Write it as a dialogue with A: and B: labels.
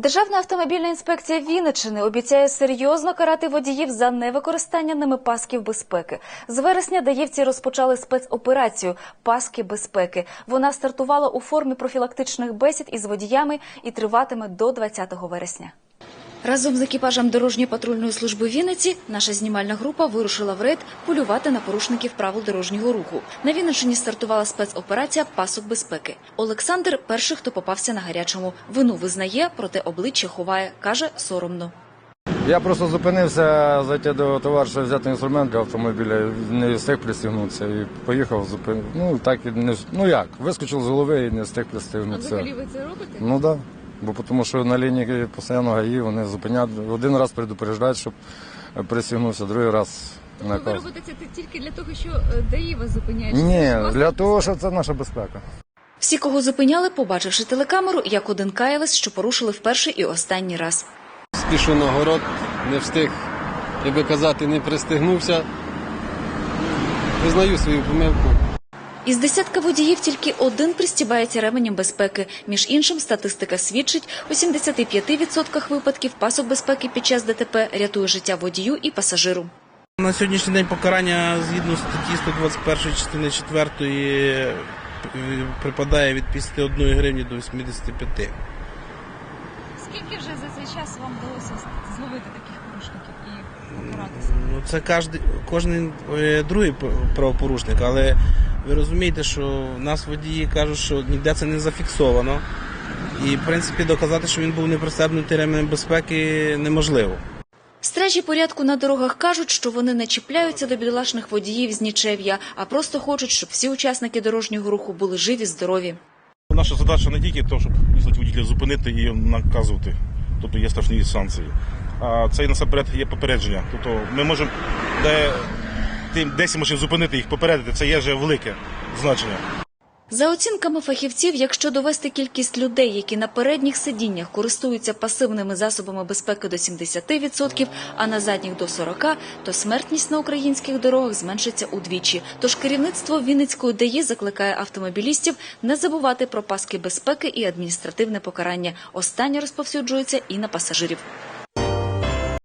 A: Державна автомобільна інспекція Вінничини обіцяє серйозно карати водіїв за невикористання ними пасків безпеки. З вересня даївці розпочали спецоперацію Паски безпеки. Вона стартувала у формі профілактичних бесід із водіями і триватиме до 20 вересня. Разом з екіпажем дорожньої патрульної служби Вінниці наша знімальна група вирушила в рейд полювати на порушників правил дорожнього руху. На Вінниччині стартувала спецоперація Пасок безпеки. Олександр перший, хто попався на гарячому. Вину визнає, проте обличчя ховає. каже соромно.
B: Я просто зупинився зайти до товариша взяти інструмент для автомобіля, не встиг пристігнутися і поїхав зупин. Ну так і не ну як, вискочив з голови і не встиг пристігнутися.
C: Взагалі ви це робите?
B: Ну так. Да. Бо тому що на лінії постійно гаї, вони зупиняють. Один раз предупреждають, щоб пристігнувся, другий раз
C: Ви
B: наказ.
C: робите це тільки для того, що е, ДАІ вас зупиняють?
B: Ні, для того, що це наша безпека.
A: Всі, кого зупиняли, побачивши телекамеру, як один каялись, що порушили в перший і останній раз.
D: Спішу на город, не встиг, як би казати, не пристигнувся. Визнаю свою помилку.
A: Із десятка водіїв тільки один пристібається ременем безпеки. Між іншим, статистика свідчить, у 75% випадків пасок безпеки під час ДТП рятує життя водію і пасажиру.
E: На сьогоднішній день покарання згідно статті 121 частини 4 припадає від 51 гривні до 85.
C: Скільки вже за цей час вам вдалося зловити таких порушників і покаратися?
E: Ну, це кожен, кожен е, другий правопорушник, але ви розумієте, що в нас водії кажуть, що ніде це не зафіксовано. І, в принципі, доказати, що він був не пристебнутий ременем безпеки, неможливо.
A: Стражі порядку на дорогах кажуть, що вони не чіпляються до бідолашних водіїв з нічев'я, а просто хочуть, щоб всі учасники дорожнього руху були живі, здорові.
F: Наша задача не тільки те, щоб водителя зупинити і наказувати, тобто є страшні санкції. А це і насамперед є попередження. Тобто ми можемо де тим 10 машин зупинити їх, попередити, це є вже велике значення.
A: За оцінками фахівців, якщо довести кількість людей, які на передніх сидіннях користуються пасивними засобами безпеки до 70%, а на задніх до 40%, то смертність на українських дорогах зменшиться удвічі. Тож керівництво Вінницької ДАІ закликає автомобілістів не забувати про паски безпеки і адміністративне покарання. Останнє розповсюджується і на пасажирів.